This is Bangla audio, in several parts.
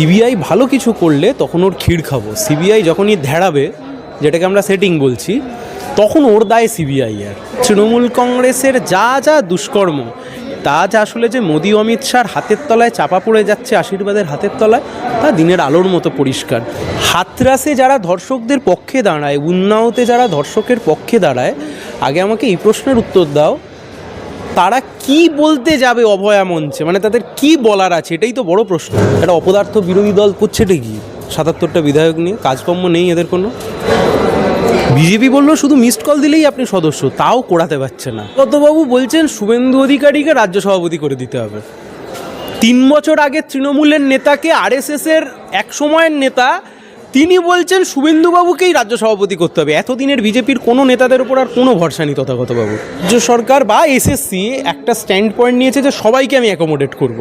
সিবিআই ভালো কিছু করলে তখন ওর ক্ষীর খাব। সিবিআই যখনই ধ্যাড়াবে, যেটাকে আমরা সেটিং বলছি, তখন ওর দায় সিবিআই আর তৃণমূল কংগ্রেসের যা যা দুষ্কর্ম, তা যা আসলে যে মোদী অমিত শাহর হাতের তলায় চাপা পড়ে যাচ্ছে আশীর্বাদের হাতের তলায়, তা দিনের আলোর মতো পরিষ্কার। হাতরাসে যারা ধর্ষকদের পক্ষে দাঁড়ায়, উন্নাওতে যারা ধর্ষকের পক্ষে দাঁড়ায়, আগে আমাকে এই প্রশ্নের উত্তর দাও। তারা কি বলতে যাবে অভয়া মঞ্চে? মানে তাদের কি বলার আছে? এটাই তো বড় প্রশ্ন। একটা অপদার্থ বিরোধী দল করছেটা কি? সাতাত্তরটা বিধায়ক নিয়ে কাজকর্ম নেই এদের কোনো? বিজেপি বলল শুধু মিসড কল দিলেই আপনি সদস্য, তাও করাতে পারছে না। কতবাবু বলছেন শুভেন্দু অধিকারীকে রাজ্য সভাপতি করে দিতে হবে। তিন বছর আগে তৃণমূলের নেতাকে আরএসএস এর এক সময়ের নেতা তিনি বলছেন শুভেন্দুবাবুকেই রাজ্য সভাপতি করতে হবে। এতদিনের বিজেপির কোনো নেতাদের উপর আর কোনো ভরসা নেই তথাগতবাবু রাজ্য সরকার বা এসএসসি একটা স্ট্যান্ড পয়েন্ট নিয়েছে যে সবাইকে আমি অ্যাকোমোডেট করব।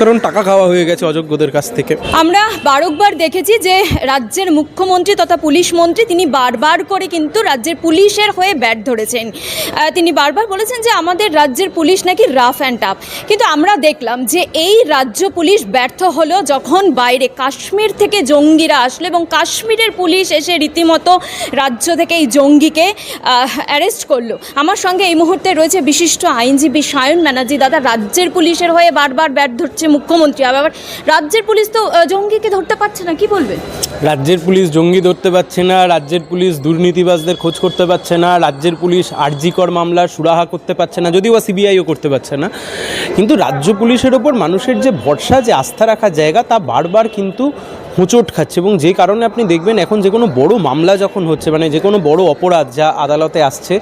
কারণ টাকা খাওয়া হয়ে গেছে অযোগ্যদের কাছ থেকে। আমরা বারংবার দেখেছি যে রাজ্যের মুখ্যমন্ত্রী তথা পুলিশ মন্ত্রী তিনি বারবার করে কিন্তু রাজ্যের পুলিশের হয়ে ব্যাট ধরেছেন। তিনি বারবার বলেছেন যে আমাদের রাজ্যের পুলিশ নাকি রাফ অ্যান্ড টাফ। কিন্তু আমরা দেখলাম যে এই রাজ্য পুলিশ ব্যর্থ হলো যখন বাইরে কাশ্মীর থেকে জঙ্গিরা আসলো এবং কাশ্মীরের পুলিশ এসে রীতিমতো রাজ্য থেকে এই জঙ্গিকে অ্যারেস্ট করল। আমার সঙ্গে এই মুহূর্তে রয়েছে বিশিষ্ট আইনজীবী সায়ন ব্যানার্জি। দাদা, রাজ্যের পুলিশের হয়ে বারবার ব্যাট ধরছে মুখ্যমন্ত্রী। আবার রাজ্যের পুলিশ তো জঙ্গিকে ধরতে পারছে না, কি বলবে রাজ্যের পুলিশ জঙ্গি ধরতে পারছে না, রাজ্যের পুলিশ দুর্নীতিবাজদের খোঁজ করতে পারছে না, রাজ্যের পুলিশ আর্জিকর মামলার সুরাহা করতে পারছে না, যদিও বা সিবিআইও করতে পারছে না। কিন্তু রাজ্য পুলিশের ওপর মানুষের যে ভরসা, যে আস্থা রাখার জায়গা, তা বারবার কিন্তু হোঁচট খাচ্ছে এবং যে কারণে আপনি দেখবেন এখন যে কোনো বড় মামলা যখন হচ্ছে মানে যে কোনো বড় অপরাধ যা আদালতে আসছে,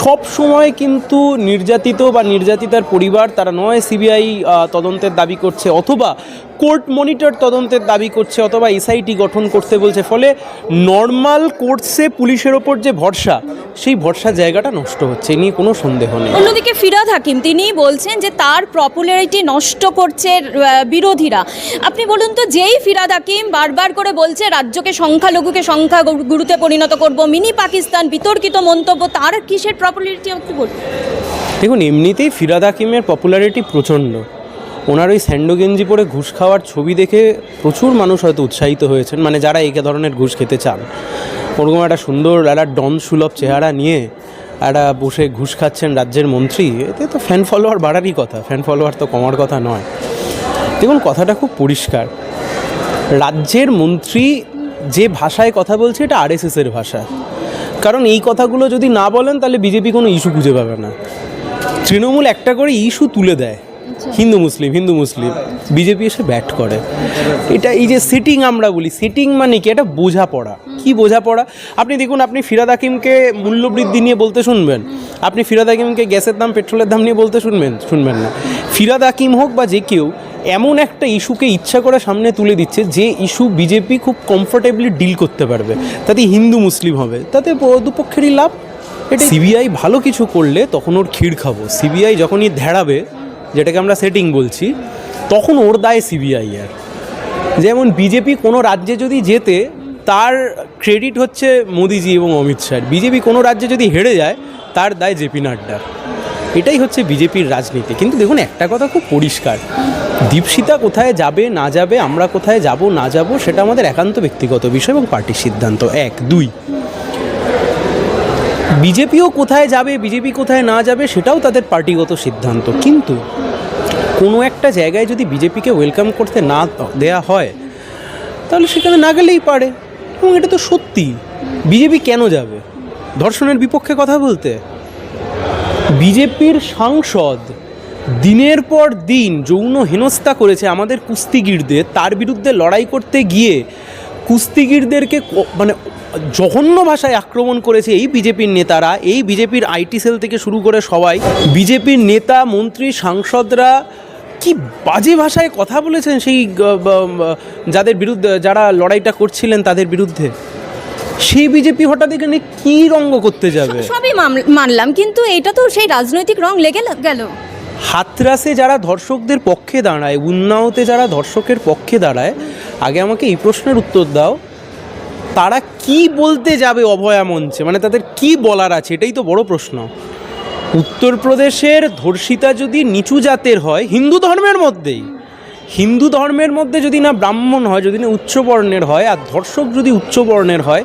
সব সময় কিন্তু নির্যাতিত বা নির্যাতিতার পরিবার, তারা নয় সিবিআই তদন্তের দাবি করছে অথবা কোর্ট মনিটর তদন্তের দাবি করছে অথবা এসআইটি গঠন করতে বলছে ফলে নর্মাল কোর্টসে পুলিশের ওপর যে ভরসা সেই ভরসা জায়গাটা নষ্ট হচ্ছে এ নিয়ে কোনো সন্দেহ নেই। অন্যদিকে ফিরাদ হাকিম তিনি বলছেন যে তার পপুলারিটি নষ্ট করছে বিরোধীরা। আপনি বলুন তো যেই ফিরাদ হাকিম বারবার করে বলছে রাজ্যকে সংখ্যালঘুকে সংখ্যা গুরুতে পরিণত করব মিনি পাকিস্তান বিতর্কিত মন্তব্য তার কিসের পপুলারিটি বলুন দেখুন এমনিতেই ফিরাদ হাকিমের পপুলারিটি প্রচণ্ড। ওনার ওই স্যান্ডো গেঞ্জি পরে ঘুষ খাওয়ার ছবি দেখে প্রচুর মানুষ হয়তো উৎসাহিত হয়েছেন। মানে যারা এই ধরনের ঘুষ খেতে চান। ওরকম একটা সুন্দর, একটা ডন সুলভ চেহারা নিয়ে একটা বসে ঘুষ খাচ্ছেন রাজ্যের মন্ত্রী। এতে তো ফ্যান ফলোয়ার বাড়ারই কথা। ফ্যান ফলোয়ার তো কমার কথা নয়। দেখুন, কথাটা খুব পরিষ্কার। রাজ্যের মন্ত্রী যে ভাষায় কথা বলছে, এটা আরএসএসের ভাষা। কারণ এই কথাগুলো যদি না বলেন, তাহলে বিজেপি কোনো ইস্যু খুঁজে পাবে না। তৃণমূল একটা করে ইস্যু তুলে দেয়। Hindu Muslim Hindu Muslim BJP এসে ব্যাট করে। এটা এই যে সিটিং আমরা বলি সিটিং মানে কি? এটা বোঝাপড়া। কি বোঝাপড়া? আপনি দেখুন আপনি ফিরাদ হাকিমকে মূল্যবৃদ্ধি নিয়ে বলতে শুনবেন। আপনি ফিরাদ হাকিমকে গ্যাসের দাম পেট্রোলের দাম নিয়ে বলতে শুনবেন শুনবেন না। ফিরাদ হাকিম হোক বা যে কেউ এমন একটা ইস্যুকে ইচ্ছা করে সামনে তুলে দিচ্ছে যে ইস্যু বিজেপি খুব কমফোর্টেবলি ডিল করতে পারবে। তাতে হিন্দু মুসলিম হবে। তাতে দুপক্ষেরই লাভ। এটা সিবিআই ভালো কিছু করলে তখন ওর ক্ষীর খাব। সিবিআই যখনই ধ্যাড়াবে যেটাকে আমরা সেটিং বলছি, তখন ওর দায় সিবিআই আর যেমন বিজেপি কোনো রাজ্যে যদি যেতে, তার ক্রেডিট হচ্ছে মোদিজি এবং অমিত শাহ বিজেপি কোনো রাজ্যে যদি হেরে যায়, তার দায় জেপি নাড্ডা এটাই হচ্ছে বিজেপির রাজনীতি। কিন্তু দেখুন, একটা কথা খুব পরিষ্কার। দীপশিতা কোথায় যাবে, না যাবে, আমরা কোথায় যাব, না যাব, সেটা আমাদের একান্ত ব্যক্তিগত বিষয় এবং পার্টির সিদ্ধান্ত। এক, দুই বিজেপিও কোথায় যাবে বিজেপি কোথায় না যাবে, সেটাও তাদের পার্টিগত সিদ্ধান্ত। কিন্তু কোনো একটা জায়গায় যদি বিজেপিকে ওয়েলকাম করতে না দেয়া হয়, তাহলে সেখানে না গেলেই পারে। এবং এটা তো সত্যি। বিজেপি কেন যাবে? ধর্ষণের বিপক্ষে কথা বলতে। বিজেপির সাংসদ দিনের পর দিন যৌন হেনস্থা করেছে আমাদের কুস্তিগিরদের। তার বিরুদ্ধে লড়াই করতে গিয়ে কুস্তিগিরদেরকে মানে জঘন্য ভাষায় আক্রমণ করেছে এই বিজেপির নেতারা। এই বিজেপির আইটি সেল থেকে শুরু করে সবাই। বিজেপির নেতা, মন্ত্রী, সাংসদরা কি বাজে ভাষায় কথা বলেছেন সেই যাদের বিরুদ্ধে যারা লড়াইটা করছিলেন তাদের বিরুদ্ধে? সেই বিজেপি হঠাৎ এখানে কি রঙ্গ করতে যাবে? সবই মানলাম কিন্তু এটা তো সেই রাজনৈতিক রং লেগে গেল। হাতরাসে যারা ধর্ষকদের পক্ষে দাঁড়ায় উন্নাওতে যারা ধর্ষকের পক্ষে দাঁড়ায় আগে আমাকে এই প্রশ্নের উত্তর দাও। তারা কি বলতে যাবে অভয়া মঞ্চে? মানে তাদের কি বলার আছে? এটাই তো বড় প্রশ্ন। উত্তরপ্রদেশের ধর্ষিতা যদি নিচু জাতের হয় হিন্দু ধর্মের মধ্যেই। হিন্দু ধর্মের মধ্যে যদি না ব্রাহ্মণ হয় যদি না উচ্চবর্ণের হয় আর ধর্ষক যদি উচ্চবর্ণের হয়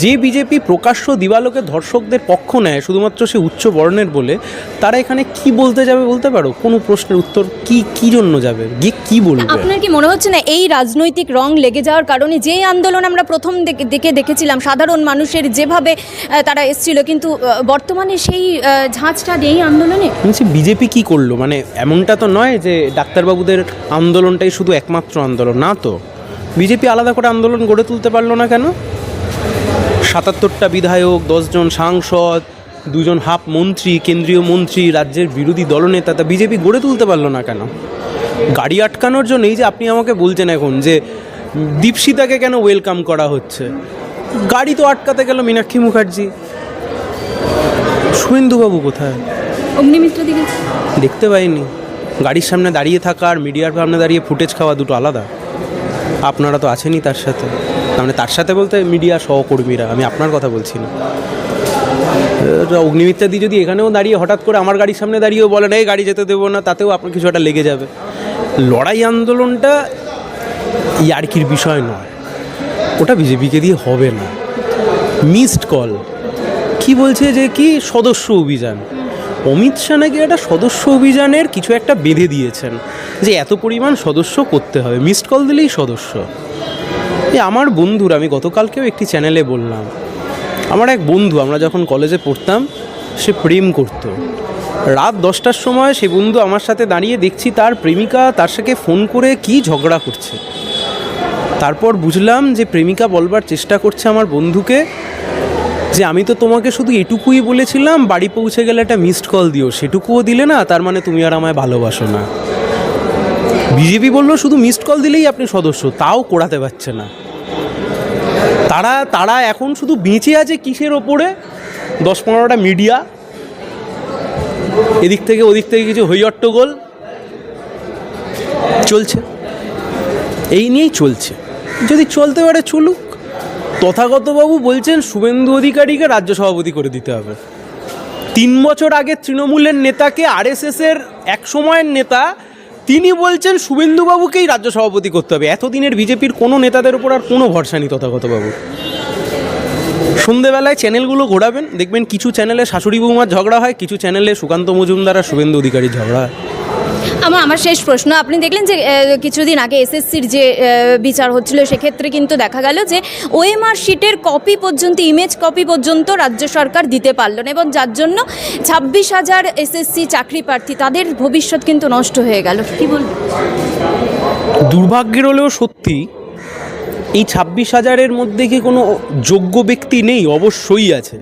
যে বিজেপি প্রকাশ্য দিবালোকে ধর্ষকদের পক্ষ নেয় শুধুমাত্র সে উচ্চ বর্ণের বলে তারা এখানে কি বলতে যাবে বলতে পারো? কোনো প্রশ্নের উত্তর কি কি জন্য যাবে? গিয়ে কি বলবে? আপনার কি মনে হচ্ছে না এই রাজনৈতিক রং লেগে যাওয়ার কারণে যেই আন্দোলন আমরা প্রথম দেখে দেখে দেখেছিলাম সাধারণ মানুষের যেভাবে তারা এসেছিল কিন্তু বর্তমানে সেই ঝাঁঝটা নেই আন্দোলনে? বিজেপি কি করল? মানে এমনটা তো নয় যে ডাক্তারবাবুদের আন্দোলনটাই শুধু একমাত্র আন্দোলন না তো? বিজেপি আলাদা করে আন্দোলন গড়ে তুলতে পারল না কেন? সাতাত্তরটা বিধায়ক দশজন সাংসদ দুজন হাফ মন্ত্রী কেন্দ্রীয় মন্ত্রী রাজ্যের বিরোধী দলনেতা তা বিজেপি গড়ে তুলতে পারল না কেন? গাড়ি আটকানোর জন্য এই যে আপনি আমাকে বলছেন এখন যে দীপশিতাকে কেন ওয়েলকাম করা হচ্ছে? গাড়ি তো আটকাতে গেল মীনাক্ষী মুখার্জি। শুভেন্দুবাবু কোথায়? অগ্নিমিত্র দিকে দেখতে পাইনি। গাড়ির সামনে দাঁড়িয়ে থাকা আর মিডিয়ার সামনে দাঁড়িয়ে ফুটেজ খাওয়া দুটো আলাদা। আপনারা তো আছেনই তার সাথে। মানে তার সাথে বলতে মিডিয়া সহকর্মীরা, আমি আপনার কথা বলছি না। এবার অগ্নিমিত্রাদি যদি এখানেও দাঁড়িয়ে হঠাৎ করে আমার গাড়ির সামনে দাঁড়িয়েও বলেন, এই গাড়ি যেতে দেবো না, তাতেও আপনার কিছু একটা লেগে যাবে। লড়াই আন্দোলনটা ইয়ার্কির বিষয় নয়। ওটা বিজেপিকে দিয়ে হবে না। Missed call. কি বলছে যে কি? সদস্য অভিযান। অমিত শাহ নাকি একটা সদস্য অভিযানের কিছু একটা বেঁধে দিয়েছেন যে এত পরিমাণ সদস্য করতে হবে মিসড কল দিলেই সদস্য। এই আমার বন্ধুর, আমি গতকালকেও একটি চ্যানেলে বললাম, আমার এক বন্ধু, আমরা যখন কলেজে পড়তাম, সে প্রেম করত। রাত দশটার সময় সে বন্ধু আমার সাথে দাঁড়িয়ে দেখছি তার প্রেমিকা তার সাথে ফোন করে কি ঝগড়া করছে। তারপর বুঝলাম যে প্রেমিকা বলবার চেষ্টা করছে আমার বন্ধুকে যে আমি তো তোমাকে শুধু এটুকুই বলেছিলাম, বাড়ি পৌঁছে গেলে একটা মিসড কল দিও। সেটুকুও দিলে না, তার মানে তুমি আর আমায় ভালোবাসো না। বিজেপি বলল, শুধু মিসড কল দিলেই আপনি সদস্য, তাও করাতে পারছে না। তারা তারা এখন শুধু বেঁচে আছে কিসের ওপরে? দশ পনেরোটা মিডিয়া এদিক থেকে ওদিক থেকে কিছু হই হৈহট্টগোল। চলছে। এই নিয়েই চলছে। যদি চলতে পারে, চলুক। তথাগতবাবু বলছেন শুভেন্দু অধিকারীকে রাজ্য সভাপতি করে দিতে হবে। তিন বছর আগে তৃণমূলের নেতাকে আর এস আরএসএসের এক সময়ের নেতা, তিনি বলছেন শুভেন্দুবাবুকেই রাজ্য সভাপতি করতে হবে। এতদিনের বিজেপির কোনো নেতাদের উপর আর কোনো ভরসা নেই তথাগতবাবু সন্ধেবেলায় চ্যানেলগুলো ঘোরাবেন, দেখবেন কিছু চ্যানেলে শাশুড়ি বৌমার ঝগড়া হয়, কিছু চ্যানেলে সুকান্ত মজুমদার আর শুভেন্দু অধিকারীর ঝগড়া হয়। আমার আমার শেষ প্রশ্ন। আপনি দেখলেন যে কিছুদিন আগে এসএসসির যে বিচার হচ্ছিল, সেক্ষেত্রে কিন্তু দেখা গেল যে, ওএমআর শিটের কপি পর্যন্ত, ইমেজ কপি পর্যন্ত রাজ্য সরকার দিতে পারল না এবং যার জন্য ছাব্বিশ হাজার এসএসসি চাকরি প্রার্থী, তাদের ভবিষ্যৎ কিন্তু নষ্ট হয়ে গেল। কি বলবেন? দুর্ভাগ্যের হলেও সত্যি, এই ছাব্বিশ হাজারের মধ্যে কি কোনো যোগ্য ব্যক্তি নেই? অবশ্যই আছে।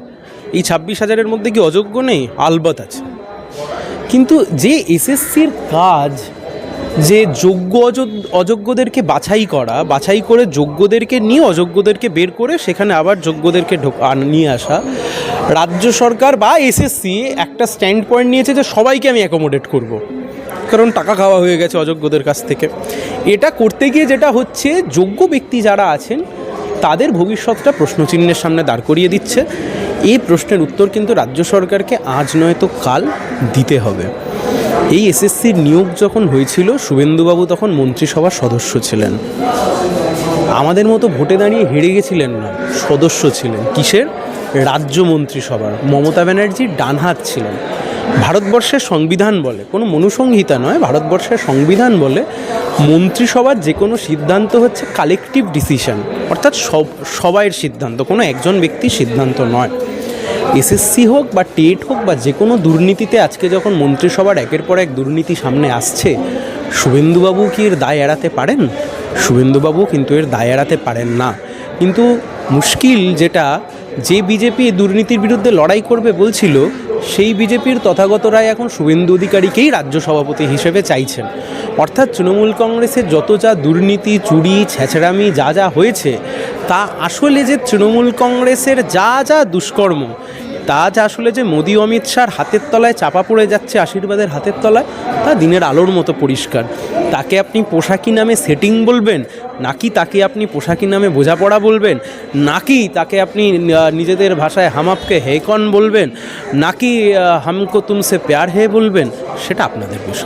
এই ছাব্বিশ হাজারের মধ্যে কি অযোগ্য নেই? আলবাত আছে। কিন্তু যে এসএসসির কাজ, যে যোগ্য অযোগ্যদেরকে বাছাই করা, বাছাই করে যোগ্যদেরকে নিয়ে অযোগ্যদেরকে বের করে সেখানে আবার যোগ্যদেরকে ঢোক নিয়ে আসা। রাজ্য সরকার বা এসএসসি একটা স্ট্যান্ড পয়েন্ট নিয়েছে যে সবাইকে আমি অ্যাকোমোডেট করব। কারণ টাকা খাওয়া হয়ে গেছে অযোগ্যদের কাছ থেকে। এটা করতে গিয়ে যেটা হচ্ছে, যোগ্য ব্যক্তি যারা আছেন, তাদের ভবিষ্যৎটা প্রশ্নচিহ্নের সামনে দাঁড় করিয়ে দিচ্ছে। এই প্রশ্নের উত্তর কিন্তু রাজ্য সরকারকে আজ নয়তো কাল দিতে হবে। এই এসএসসির নিয়োগ যখন হয়েছিল, শুভেন্দুবাবু তখন মন্ত্রিসভার সদস্য ছিলেন। আমাদের মতো ভোটে দাঁড়িয়ে হেরে গেছিলেন না, সদস্য ছিলেন। কিসের? রাজ্য মন্ত্রিসভার। মমতা ব্যানার্জির ডান হাত ছিলেন। ভারতবর্ষের সংবিধান বলে, কোনো মনুসংহিতা নয়, ভারতবর্ষের সংবিধান বলে মন্ত্রিসভার যে কোনো সিদ্ধান্ত হচ্ছে কালেকটিভ ডিসিশন অর্থাৎ সব, সবাইয়ের সিদ্ধান্ত, কোনো একজন ব্যক্তির সিদ্ধান্ত নয়। এসএসসি হোক বা টেট হোক বা যে কোনো দুর্নীতিতে আজকে যখন মন্ত্রিসভার একের পর এক দুর্নীতি সামনে আসছে, শুভেন্দুবাবু কি এর দায় এড়াতে পারেন? শুভেন্দুবাবু কিন্তু এর দায় এড়াতে পারেন না। কিন্তু মুশকিল যেটা, যে বিজেপি দুর্নীতির বিরুদ্ধে লড়াই করবে বলছিল, সেই বিজেপির তথাগত রায় এখন শুভেন্দু অধিকারীকেই রাজ্য সভাপতি হিসেবে চাইছেন। অর্থাৎ তৃণমূল কংগ্রেসের যত যা দুর্নীতি, চুরি, ছেঁচড়ামি যা যা হয়েছে, তা আসলে যে তৃণমূল কংগ্রেসের যা যা দুষ্কর্ম তা যে আসলে যে মোদী অমিত শাহর হাতের তলায় চাপা পড়ে যাচ্ছে আশীর্বাদের হাতের তলায়, তা দিনের আলোর মতো পরিষ্কার। তাকে আপনি পোশাকি নামে সেটিং বলবেন, নাকি তাকে আপনি পোশাকি নামে বোঝাপড়া বলবেন, নাকি তাকে আপনি নিজেদের ভাষায় হামাপকে হেকন বলবেন, নাকি হামকো তুমসে প্যার হে বলবেন, সেটা আপনাদের বিষয়।